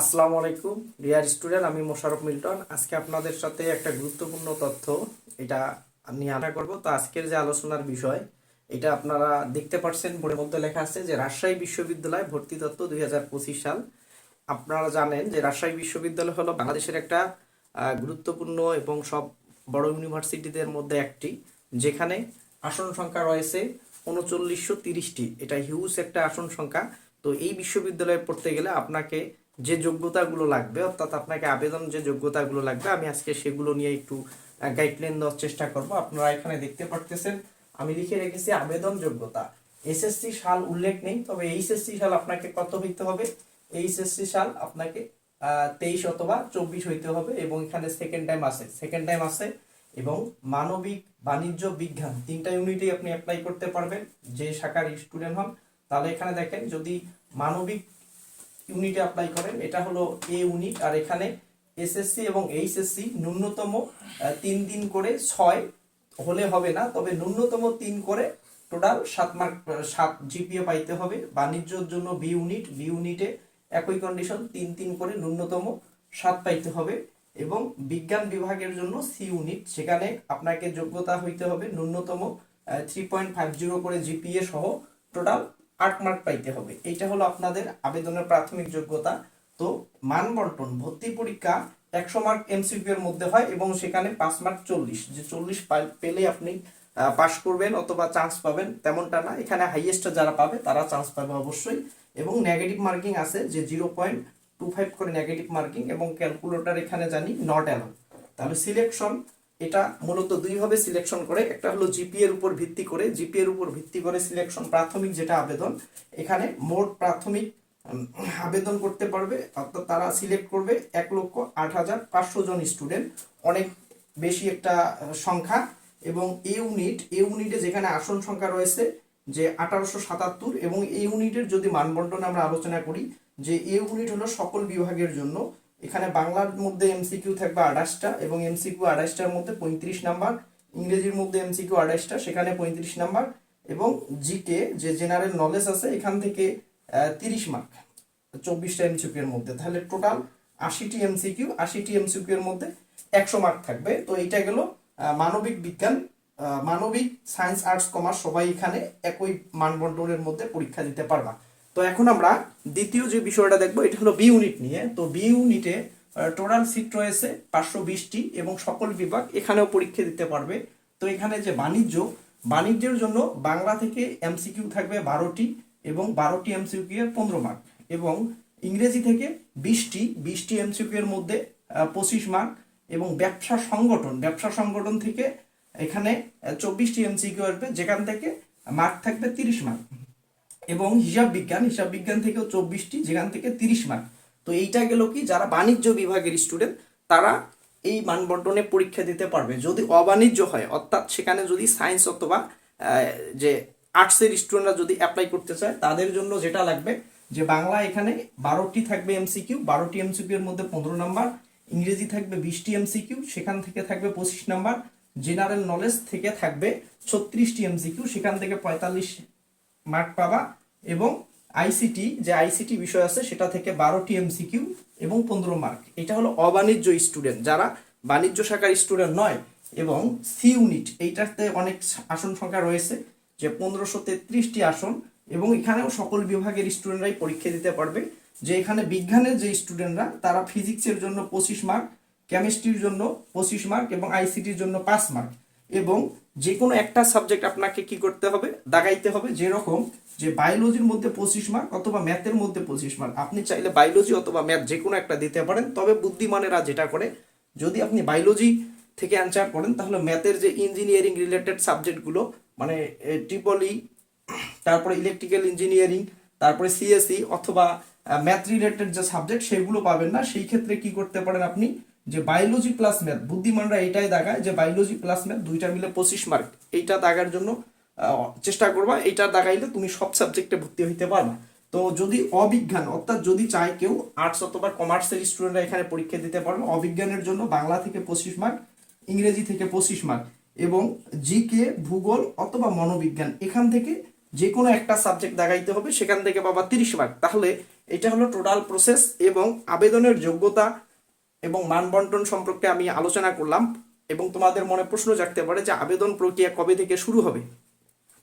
আসসালামু আলাইকুম, dear student, আমি মোশারফ মিল্টন। আজকে আপনাদের সাথে একটা গুরুত্বপূর্ণ তথ্য, এটা নিয়ে আশা করব। তো আজকের যে আলোচনার বিষয়, এটা আপনারা দেখতে পাচ্ছেন বোর্ডের মধ্যে লেখা আছে যে রাজশাহী বিশ্ববিদ্যালয় ভর্তি তত্ত্ব দুই হাজার পঁচিশ সাল। আপনারা জানেন যে রাজশাহী বিশ্ববিদ্যালয় হলো বাংলাদেশের একটা গুরুত্বপূর্ণ এবং সব বড় ইউনিভার্সিটিদের মধ্যে একটি, যেখানে আসন সংখ্যা রয়েছে উনচল্লিশশো তিরিশটি। এটা হিউজ একটা আসন সংখ্যা। তো এই বিশ্ববিদ্যালয়ে পড়তে গেলে আপনাকে যে যোগ্যতাগুলো লাগবে, অর্থাৎ আপনাকে আবেদন যে যোগ্যতাগুলো লাগবে, আমি আজকে সেগুলো নিয়ে একটু গাইডলাইন দেওয়ার চেষ্টা করব। আপনারা এখানে দেখতে পারতেছেন, আমি লিখে রেখেছি আবেদন যোগ্যতা। এসএসসি সাল উল্লেখ নেই, তবে এইচএসসি সাল আপনাকে কত হইতে হবে? এইচএসসি সাল আপনাকে তেইশ অথবা চব্বিশ হইতে হবে, এবং এখানে সেকেন্ড টাইম আছে। সেকেন্ড টাইম আছে, এবং মানবিক বাণিজ্য বিজ্ঞান, তিনটা ইউনিটেই আপনি অ্যাপ্লাই করতে পারবেন, যে শাখার স্টুডেন্ট হন। তাহলে এখানে দেখেন, যদি মানবিক ইউনিটে অ্যাপ্লাই করেন। এটা হলো এ ইউনিট। আর এখানে এসএসসি এবং এইচএসসি ন্যূনতম তিন দিন করে ছয় হলে হবে না, তবে ন্যূনতম তিন করে টোটাল সাত মার্ক সাত জিপিএ পাইতে হবে। বাণিজ্যর জন্য বি ইউনিট বি ইউনিটে একই কন্ডিশন তিন তিন করে ন্যূনতম সাত পাইতে হবে। এবং বিজ্ঞান বিভাগের জন্য সি ইউনিট, সেখানে আপনাকে যোগ্যতা হইতে হবে ন্যূনতম থ্রি পয়েন্ট ফাইভ জিরো করে জিপিএ সহ টোটাল আট মার্ক পাইতে হবে। এইটা হলো আপনাদের আবেদনের প্রাথমিক যোগ্যতা। তো মান বন্টন ভর্তি পরীক্ষা একশো মার্ক এমসিকিউ এর মধ্যে হয় এবং সেখানে পাঁচ মার্ক চল্লিশ। যে চল্লিশ পেলে আপনি পাস করবেন অথবা চান্স পাবেন, তেমনটা না। এখানে হাইয়েস্ট যারা পাবে, তারা চান্স পাবে অবশ্যই। এবং নেগেটিভ মার্কিং আছে যে জিরো পয়েন্ট টু ফাইভ করে নেগেটিভ মার্কিং এবং ক্যালকুলেটর এখানে জানি নট অ্যালাউ তাহলে সিলেকশন এটা মূলত দুইভাবে সিলেকশন করে। একটা হলো জিপি এর উপর ভিত্তি করে। জিপি এর উপর ভিত্তি করে সিলেকশন প্রাথমিক যেটা আবেদন, এখানে মোট প্রাথমিক আবেদন করতে পারবে, অর্থাৎ তারা সিলেক্ট করবে এক লক্ষ আট হাজার পাঁচশো জন স্টুডেন্ট অনেক বেশি একটা সংখ্যা এবং এ ইউনিট এ ইউনিটে যেখানে আসন সংখ্যা রয়েছে যে আঠারোশো সাতাত্তর এবং এই ইউনিটের যদি মানবন্টন আমরা আলোচনা করি, যে এ ইউনিট হলো সকল বিভাগের জন্য এখানে বাংলার মধ্যে এমসিকিউ থাকবে আঠাশটা এবং এমসিকিউ আঠাশটার মধ্যে পঁয়ত্রিশ নাম্বার, ইংরেজির মধ্যে এমসিকিউ আঠাশটা, সেখানে পঁয়ত্রিশ নাম্বার এবং জিকে যে জেনারেল নলেজ আছে, এখান থেকে তিরিশ মার্ক চব্বিশটা এমসিকিউ এর মধ্যে। তাহলে টোটাল আশিটি এমসিকিউ আশিটি এমসিকিউ এর মধ্যে একশো মার্ক থাকবে। তো এটা গেল মানবিক বিজ্ঞান। মানবিক সায়েন্স আর্টস কমার্স সবাই এখানে একই মানবন্টনের মধ্যে পরীক্ষা দিতে পারবা। তো এখন আমরা দ্বিতীয় যে বিষয়টা দেখব, এটা হলো বি ইউনিট নিয়ে। তো বি ইউনিটে টোটাল সিট রয়েছে পাঁচশো বিশটি এবং সকল বিভাগ এখানেও পরীক্ষা দিতে পারবে। তো এখানে যে বাণিজ্য, বাণিজ্যের জন্য বাংলা থেকে এমসিকিউ থাকবে বারোটি এবং বারোটি এমসিকিউ এর পনেরো মার্ক এবং ইংরেজি থেকে বিশটি বিশটি এমসিকিউ এর মধ্যে পঁচিশ মার্ক এবং ব্যবসা সংগঠন ব্যবসা সংগঠন থেকে এখানে চব্বিশটি এমসিকিউ আসবে, যেখান থেকে মার্ক থাকবে তিরিশ মার্ক এবং হিসাব বিজ্ঞান হিসাব বিজ্ঞান থেকেও চব্বিশটি, যেখান থেকে তিরিশ মার্ক তো এইটা গেল কি, যারা বাণিজ্য বিভাগের স্টুডেন্ট তারা এই মানবন্টনে পরীক্ষা দিতে পারবে। যদি অবাণিজ্য হয়, অর্থাৎ সেখানে যদি সায়েন্স অথবা যে আর্টসের স্টুডেন্টরা যদি অ্যাপ্লাই করতে চায়, তাদের জন্য যেটা লাগবে, যে বাংলা এখানে বারোটি থাকবে এমসিকিউ বারোটি এমসিকিউ এর মধ্যে পনেরো নাম্বার, ইংরেজি থাকবে বিশটি এমসিকিউ সেখান থেকে থাকবে পঁচিশ নাম্বার জেনারেল নলেজ থেকে থাকবে ছত্রিশটি এমসিকিউ সেখান থেকে পঁয়তাল্লিশ মার্ক পাবা এবং আইসিটি, যে আইসিটি বিষয় আছে সেটা থেকে বারোটি এমসিকিউ এবং পনেরো মার্ক। এটা হলো অবাণিজ্য স্টুডেন্ট, যারা বাণিজ্য শাখার স্টুডেন্ট নয় এবং সি ইউনিট, এইটাতে অনেক আসন সংখ্যা রয়েছে যে পনেরোশো তেত্রিশটি আসন এবং এখানেও সকল বিভাগের স্টুডেন্টরাই পরীক্ষা দিতে পারবে, যে এখানে বিজ্ঞানের যে স্টুডেন্টরা, তারা ফিজিক্সের জন্য পঁচিশ মার্ক, কেমিস্ট্রির জন্য পঁচিশ মার্ক এবং আইসিটির জন্য পাঁচ মার্ক। এবং যে কোনো একটা সাবজেক্ট আপনাকে কি করতে হবে? দাগাইতে হবে যেরকম যে বায়োলজির মধ্যে পঁচিশ মার্ক অথবা ম্যাথের মধ্যে পঁচিশ মার্ক আপনি চাইলে বায়োলজি অথবা ম্যাথ যে কোনো একটা দিতে পারেন, তবে বুদ্ধিমানেরা যেটা করে, যদি আপনি বায়োলজি থেকে অ্যান্সার করেন, তাহলে ম্যাথের যে ইঞ্জিনিয়ারিং রিলেটেড সাবজেক্টগুলো মানে ট্রিপলি তারপরে ইলেকট্রিক্যাল ইঞ্জিনিয়ারিং তারপরে সিএসসি অথবা ম্যাথ রিলেটেড যে সাবজেক্ট সেগুলো পাবেন না। সেই ক্ষেত্রে কি করতে পারেন আপনি? যে বায়োলজি প্লাস ম্যাথ বুদ্ধিমানরা এইটাই দাগায় যে বায়োলজি প্লাস ম্যাথ দুইটা মিলে পঁচিশ মার্ক এইটা দাগার জন্য চেষ্টা করবা, এইটা দাগাইলে তুমি সব সাবজেক্টে ভর্তি হইতে পারবা। তো যদি অবিজ্ঞান, অর্থাৎ যদি চায় কেউ আর্টস অথবা কমার্সের স্টুডেন্টরা এখানে পরীক্ষা দিতে পারবে, অবিজ্ঞানের জন্য বাংলা থেকে পঁচিশ মার্ক ইংরেজি থেকে পঁচিশ মার্ক এবং জিকে ভূগোল অথবা মনোবিজ্ঞান, এখান থেকে যে কোনো একটা সাবজেক্ট দাগাইতে হবে, সেখান থেকে বাবা তিরিশ মার্ক তাহলে এটা হলো টোটাল প্রসেস এবং আবেদনের যোগ্যতা এবং মানবন্টন সম্পর্কে আমি আলোচনা করলাম এবং তোমাদের মনে প্রশ্ন জাগতে পারে যে আবেদন প্রক্রিয়া কবে থেকে শুরু হবে।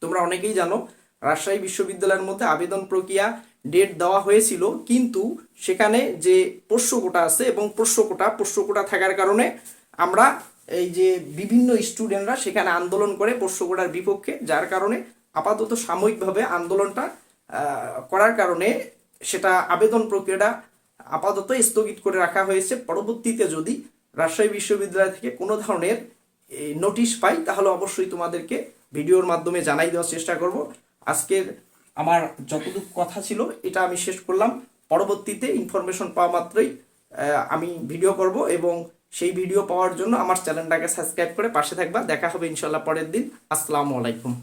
তোমরা অনেকেই জানো, রাজশাহী বিশ্ববিদ্যালয়ের মধ্যে আবেদন প্রক্রিয়া ডেট দেওয়া হয়েছিল, কিন্তু সেখানে যে পোষ্য কোটা আছে এবং পোষ্য কোটা পোষ্য কোটা থাকার কারণে আমরা এই যে বিভিন্ন স্টুডেন্টরা সেখানে আন্দোলন করে পোষ্য কোটার বিপক্ষে, যার কারণে আপাতত সাময়িকভাবে আন্দোলনটা করার কারণে সেটা আবেদন প্রক্রিয়াটা আপাতত স্থগিত করে রাখা হয়েছে। পরবর্তীতে যদি রাজশাহী বিশ্ববিদ্যালয় থেকে কোনো ধরনের নোটিশ পাই, তাহলে অবশ্যই তোমাদেরকে ভিডিওর মাধ্যমে জানাই দেওয়ার চেষ্টা করব। আজকের আমার যতটুকু কথা ছিল, এটা আমি শেষ করলাম। পরবর্তীতে ইনফরমেশন পাওয়া মাত্রই আমি ভিডিও করব এবং সেই ভিডিও পাওয়ার জন্য আমার চ্যানেলটাকে সাবস্ক্রাইব করে পাশে থাকবা। দেখা হবে ইনশাল্লাহ পরের দিন। আসসালামু আলাইকুম।